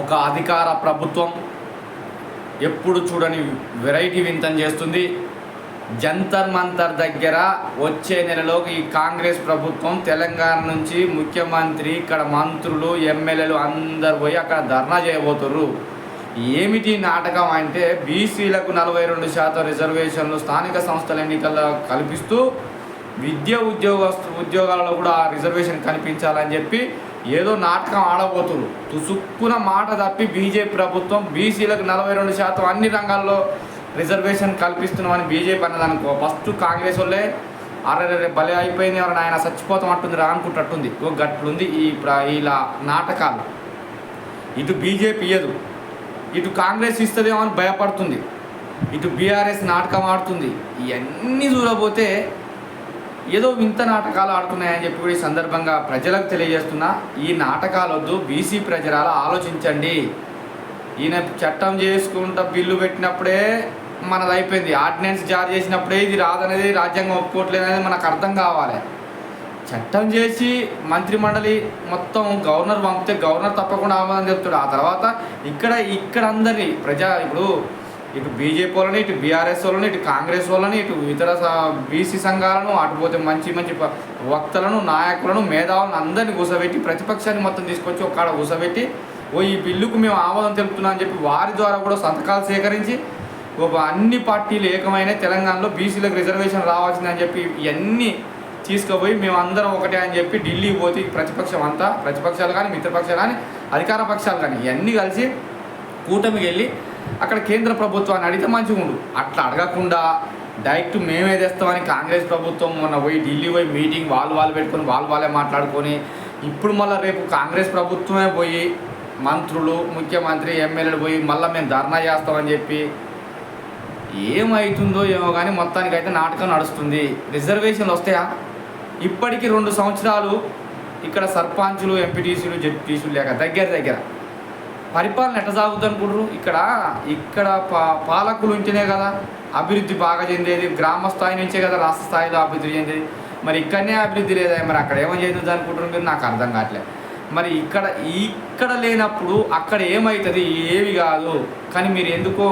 ఒక అధికార ప్రభుత్వం ఎప్పుడు చూడని వెరైటీ వింతం చేస్తుంది. జంతర్ మంతర్ దగ్గర వచ్చే నెలలో ఈ కాంగ్రెస్ ప్రభుత్వం తెలంగాణ నుంచి ముఖ్యమంత్రి ఇక్కడ మంత్రులు ఎమ్మెల్యేలు అందరు పోయి అక్కడ ధర్నా చేయబోతుర్రు. ఏమిటి నాటకం అంటే బీసీలకు నలభై రెండు శాతం రిజర్వేషన్లు స్థానిక సంస్థల ఎన్నికల్లో కల్పిస్తూ విద్య ఉద్యోగ ఉద్యోగాలలో కూడా ఆ రిజర్వేషన్ కనిపించాలని చెప్పి ఏదో నాటకం ఆడబోతురు. తుసుక్కున మాట తప్పి బీజేపీ ప్రభుత్వం బీసీలకు నలభై రెండు శాతం అన్ని రంగాల్లో రిజర్వేషన్ కల్పిస్తున్నామని బీజేపీ అన్నదనుకో. ఫస్ట్ కాంగ్రెస్ వాళ్ళే అరే భలే అయిపోయింది ఎవరైనా ఆయన చచ్చిపోతాం అంటుంది రా అనుకుంటట్టుంది ఓ గట్లుంది ఈ ఇలా నాటకాలు. ఇటు బీజేపీ ఇయ్యదు. ఇటు కాంగ్రెస్ ఇస్తుందేమో అని భయపడుతుంది. ఇటు బీఆర్ఎస్ నాటకం ఆడుతుంది. ఇవన్నీ చూడబోతే ఏదో వింత నాటకాలు ఆడుతున్నాయని చెప్పి కూడా ఈ సందర్భంగా ప్రజలకు తెలియజేస్తున్నా. ఈ నాటకాలు వద్దు బీసీ ప్రజరాలు ఆలోచించండి. ఈయన చట్టం చేసుకుంటా బిల్లు పెట్టినప్పుడే మనది అయిపోయింది. ఆర్డినెన్స్ జారీ చేసినప్పుడే ఇది రాదనేది రాజ్యాంగం ఒప్పుకోవట్లేదు అనేది మనకు అర్థం కావాలి. చట్టం చేసి మంత్రిమండలి మొత్తం గవర్నర్ పంపితే గవర్నర్ తప్పకుండా ఆమోదం చెప్తాడు. ఆ తర్వాత ఇక్కడ ఇక్కడ అందరినీ ప్రజా ఇప్పుడు ఇటు బీజేపీ వాళ్ళని ఇటు బీఆర్ఎస్ వాళ్ళని ఇటు కాంగ్రెస్ వాళ్ళని ఇటు ఇతర బీసీ సంఘాలను అటు పోతే మంచి మంచి వక్తలను నాయకులను మేధావులను అందరినీ కూసబెట్టి ప్రతిపక్షాన్ని మొత్తం తీసుకొచ్చి ఒక్కడ కూసబెట్టి ఓ ఈ బిల్లుకు మేము ఆమోదం తెలుపుతున్నాం అని చెప్పి వారి ద్వారా కూడా సంతకాలు సేకరించి ఒక అన్ని పార్టీలు ఏకమైన తెలంగాణలో బీసీలకు రిజర్వేషన్ రావాల్సిందని చెప్పి ఇవన్నీ తీసుకుపోయి మేము అందరం ఒకటే అని చెప్పి ఢిల్లీ పోతే ప్రతిపక్షం అంతా ప్రతిపక్షాలు కానీ మిత్రపక్షాలు కానీ అధికార పక్షాలు కానీ ఇవన్నీ కలిసి కూటమికి వెళ్ళి అక్కడ కేంద్ర ప్రభుత్వాన్ని అడిగితే మంచిగా ఉండు. అట్లా అడగకుండా డైరెక్ట్ మేమే తెస్తామని కాంగ్రెస్ ప్రభుత్వం మొన్న పోయి ఢిల్లీ పోయి మీటింగ్ వాళ్ళు వాళ్ళు పెట్టుకొని వాళ్ళు వాళ్ళే మాట్లాడుకొని ఇప్పుడు మళ్ళీ రేపు కాంగ్రెస్ ప్రభుత్వమే పోయి మంత్రులు ముఖ్యమంత్రి ఎమ్మెల్యేలు పోయి మళ్ళీ మేము ధర్నా చేస్తామని చెప్పి ఏమవుతుందో ఏమో కానీ మొత్తానికి అయితే నాటకం నడుస్తుంది. రిజర్వేషన్లు వస్తాయా? ఇప్పటికి రెండు సంవత్సరాలు ఇక్కడ సర్పంచులు ఎంపీటీసీలు జెడ్పీటీసీలు లేక దగ్గర దగ్గర పరిపాలన ఎట్ట సాగుతుంది అనుకుంటారు ఇక్కడ ఇక్కడ పా పాలకులు ఉంటేనే కదా అభివృద్ధి బాగా చెందేది గ్రామ స్థాయి నుంచే కదా రాష్ట్ర స్థాయిలో అభివృద్ధి చెందేది. మరి ఇక్కడనే అభివృద్ధి లేదా? మరి అక్కడ ఏమో చేయదు అనుకుంటారు మీరు? నాకు అర్థం కావట్లేదు. మరి ఇక్కడ ఇక్కడ లేనప్పుడు అక్కడ ఏమవుతుంది ఏవి కాదు. కానీ మీరు ఎందుకో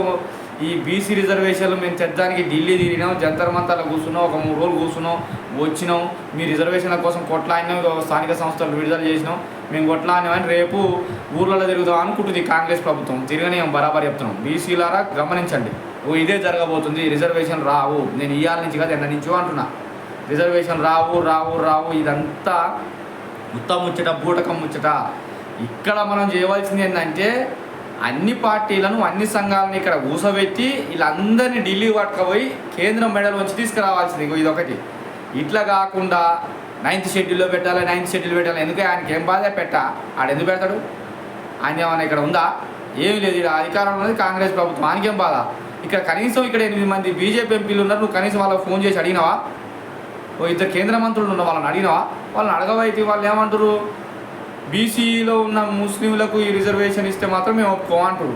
ఈ బీసీ రిజర్వేషన్లు మేము తెద్దానికి ఢిల్లీ తిరిగినాం జంతర్ మంతర్లో కూర్చున్నాం ఒక మూడు రోజులు కూర్చున్నాం వచ్చినాం. మీ రిజర్వేషన్ల కోసం కొట్లాడినాం స్థానిక సంస్థలు విడుదల చేసినాం. మేము కొట్లాడినామని రేపు ఊర్లలో తిరుగుదాం అనుకుంటుంది కాంగ్రెస్ ప్రభుత్వం. తిరగనే బరాబర్ చెప్తున్నాం. బీసీలారా గమనించండి. ఓ ఇదే జరగబోతుంది. రిజర్వేషన్ రావు. నేను ఇవాళ నుంచి కాదు ఎన్న నుంచో అంటున్నా. రిజర్వేషన్ రావు రావు రావు. ఇదంతా ఉత్తమ ముచ్చట బూటకం ముచ్చట. ఇక్కడ మనం చేయవలసింది ఏంటంటే అన్ని పార్టీలను అన్ని సంఘాలను ఇక్కడ ఊసబెట్టి వీళ్ళందరినీ ఢిల్లీ పట్టుకపోయి కేంద్రం మెడల్ వచ్చి తీసుకురావాల్సింది. ఇది ఇదొకటి. ఇట్లా కాకుండా నైన్త్ షెడ్యూల్లో పెట్టాలి? నైన్త్ షెడ్యూల్ పెట్టాలి? ఎందుకే ఆయనకి ఏం బాధ? పెట్టా. ఆడు ఎందుకు పెడతాడు? ఆయన ఏమైనా ఇక్కడ ఉందా? ఏమీ లేదు. ఇక్కడ అధికారంలో ఉన్నది కాంగ్రెస్ ప్రభుత్వం. ఆయనకేం బాధ? ఇక్కడ కనీసం ఇక్కడ ఎనిమిది మంది బీజేపీ ఎంపీలు ఉన్నారు. నువ్వు కనీసం వాళ్ళకి ఫోన్ చేసి అడిగినావా? ఓ ఇద్దరు కేంద్ర మంత్రులు ఉన్న వాళ్ళని అడిగినావా? వాళ్ళని అడగవైతే వాళ్ళు ఏమంటారు? బీసీలో ఉన్న ముస్లింలకు ఈ రిజర్వేషన్ ఇస్తే మాత్రం మేము ఒప్పుకోమంటారు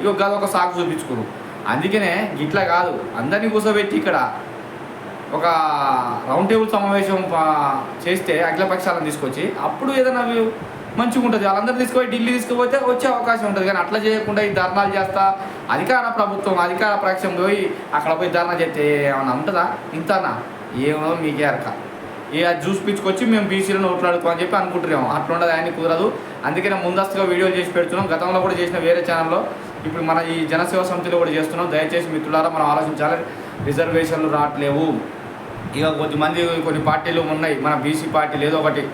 ఇక గది ఒక సాకు చూపించుకోరు. అందుకనే ఇట్లా కాదు. అందరినీ కూర్చోబెట్టి ఇక్కడ ఒక రౌండ్ టేబుల్ సమావేశం చేస్తే అఖిల పక్షాలను తీసుకొచ్చి అప్పుడు ఏదైనా మంచిగా ఉంటుంది. వాళ్ళందరూ తీసుకుపోయి ఢిల్లీ తీసుకుపోతే వచ్చే అవకాశం ఉంటుంది. కానీ అట్లా చేయకుండా ఈ ధర్నాలు చేస్తా అధికార ప్రభుత్వం అధికార పక్షం పోయి అక్కడ పోయి ధర్నా చేస్తే ఏమన్నా ఉంటుందా? ఇంతనా? ఏమో మీకే అరక. ఏ జ్యూస్ చూసిపించుకొచ్చి మేము బీసీలను ఓట్లాడుకోమని చెప్పి అనుకుంటున్నాము. అట్లా ఉండదు ఆయన కుదరదు. అందుకనే ముందస్తుగా వీడియోలు చేసి పెడుతున్నాం. గతంలో కూడా చేసిన వేరే ఛానల్లో ఇప్పుడు మన ఈ జనసేవ సమితిలో కూడా చేస్తున్నాం. దయచేసి మిత్రులారా మనం ఆలోచించాలి. రిజర్వేషన్లు రావట్లేవు. ఇక కొద్దిమంది కొన్ని పార్టీలు ఉన్నాయి. మన బీసీ పార్టీలు ఏదో ఒకటి.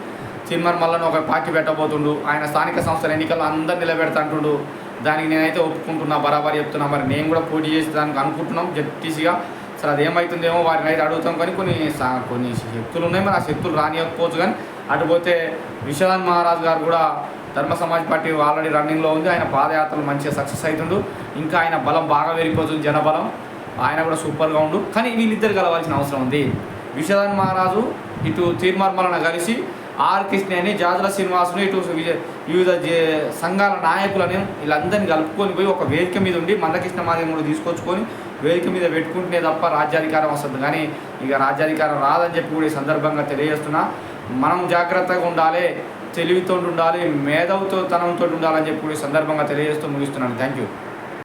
చిన్మర్ మల్లన్ ఒక పార్టీ పెట్టబోతుండు. ఆయన స్థానిక సంస్థల ఎన్నికల్లో అందరు నిలబెడతాంటుండు. దానికి నేనైతే ఒప్పుకుంటున్నా బరాబర్ చెప్తున్నా. మరి నేను కూడా పోటీ చేసి దానికి అనుకుంటున్నాం. జడ్టీసీగా సరే అది ఏమవుతుందేమో వారిని అయితే అడుగుతాం. కానీ కొన్ని సా- కొన్ని శక్తులు ఉన్నాయి. మరి ఆ శక్తులు రానియకపోవచ్చు కానీ అటు పోతే విశ్వనాథ్ మహారాజ్ గారు కూడా ధర్మ సమాజ్ పార్టీ ఆల్రెడీ రన్నింగ్లో ఉంది. ఆయన పాదయాత్రలు మంచిగా సక్సెస్ అవుతుండు ఇంకా ఆయన బలం బాగా పెరిగిపోతుంది జనబలం. ఆయన కూడా సూపర్గా ఉండు. కానీ వీళ్ళిద్దరు కలవాల్సిన అవసరం ఉంది. విశ్వనాథ్ మహారాజు ఇటు తీర్మార్మలన కలిసి ఆర్ కృష్ణని జాతుల శ్రీనివాసులు ఇటు వివిధ సంఘాల నాయకులని వీళ్ళందరినీ కలుపుకొని పోయి ఒక వేదిక మీద ఉండి మందకృష్ణ మాదిగం కూడా తీసుకొచ్చుకొని వేదిక మీద పెట్టుకుంటేనే తప్ప రాజ్యాధికారం వస్తుంది. కానీ ఇక రాజ్యాధికారం రాదని చెప్పి కూడా ఈ సందర్భంగా తెలియజేస్తున్నా. మనం జాగ్రత్తగా ఉండాలి తెలివితో ఉండాలి మేధవుతో తనంతో ఉండాలని చెప్పి కూడా ఈ సందర్భంగా తెలియజేస్తూ ముగిస్తున్నాను. Thank you.